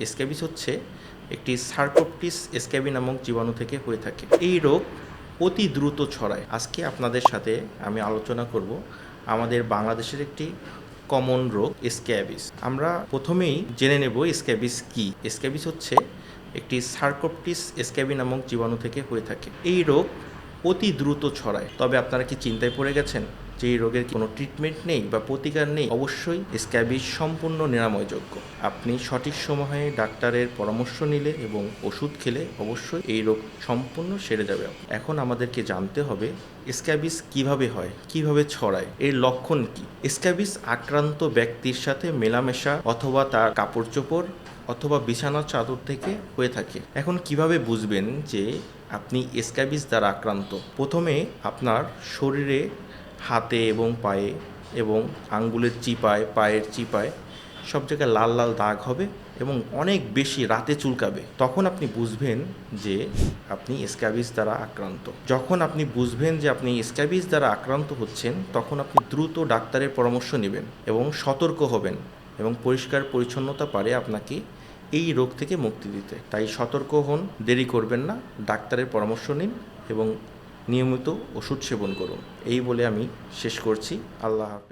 Scabies হচ্ছে একটি সার্কোপটিস স্ক্যাবি নামক জীবাণু থেকে হয়ে থাকে। এই রোগ অতি দ্রুত ছড়ায়। আজকে আপনাদের সাথে আমি আলোচনা করব আমাদের বাংলাদেশের একটি কমন রোগ স্ক্যাবিস আমরা প্রথমেই জেনে নেব স্ক্যাবিস কি। স্ক্যাবিস হচ্ছে একটি সার্কোপটিস স্ক্যাবি নামক জীবাণু থেকে হয়ে থাকে। এই রোগ অতি দ্রুত ছড়ায়। তবে আপনারা কি চিন্তায় পড়ে গেছেন? যে রোগের কোনো ট্রিটমেন্ট নেই বা প্রতিকার নেই, অবশ্যই স্ক্যাবিস সম্পূর্ণ নিরাময়যোগ্য। আপনি সঠিক সময়ে ডাক্তারের পরামর্শ নিলে এবং ওষুধ খেলে অবশ্যই এই রোগ সম্পূর্ণ সেরে যাবে এখন আমাদেরকে জানতে হবে স্ক্যাবিস কীভাবে হয়, কীভাবে ছড়ায়, এর লক্ষণ কি? স্ক্যাবিস আক্রান্ত ব্যক্তির সাথে মেলামেশা অথবা তার কাপড় চোপড় অথবা বিছানার চাদর থেকে হয়ে থাকে। এখন কীভাবে বুঝবেন যে আপনি স্ক্যাবিস দ্বারা আক্রান্ত? প্রথমে আপনার শরীরে হাতে এবং পায়ে এবং আঙ্গুলের চিপায়, পায়ের চিপায় সব জায়গায় লাল লাল দাগ হবে এবং অনেক বেশি রাতে চুলকাবে। তখন আপনি বুঝবেন যে আপনি স্ক্যাবিস দ্বারা আক্রান্ত। যখন আপনি বুঝবেন যে আপনি স্ক্যাবিস দ্বারা আক্রান্ত হচ্ছেন, তখন আপনি দ্রুত ডাক্তারের পরামর্শ নেবেন এবং সতর্ক হবেন এবং পরিষ্কার পরিচ্ছন্নতা পারে আপনাকে এই রোগ থেকে মুক্তি দিতে। তাই সতর্ক হন, দেরি করবেন না, ডাক্তারের পরামর্শ নিন এবং নিয়মিত ওষুধ সেবন করুন। এই বলে আমি শেষ করছি। আল্লাহ হাফেজ।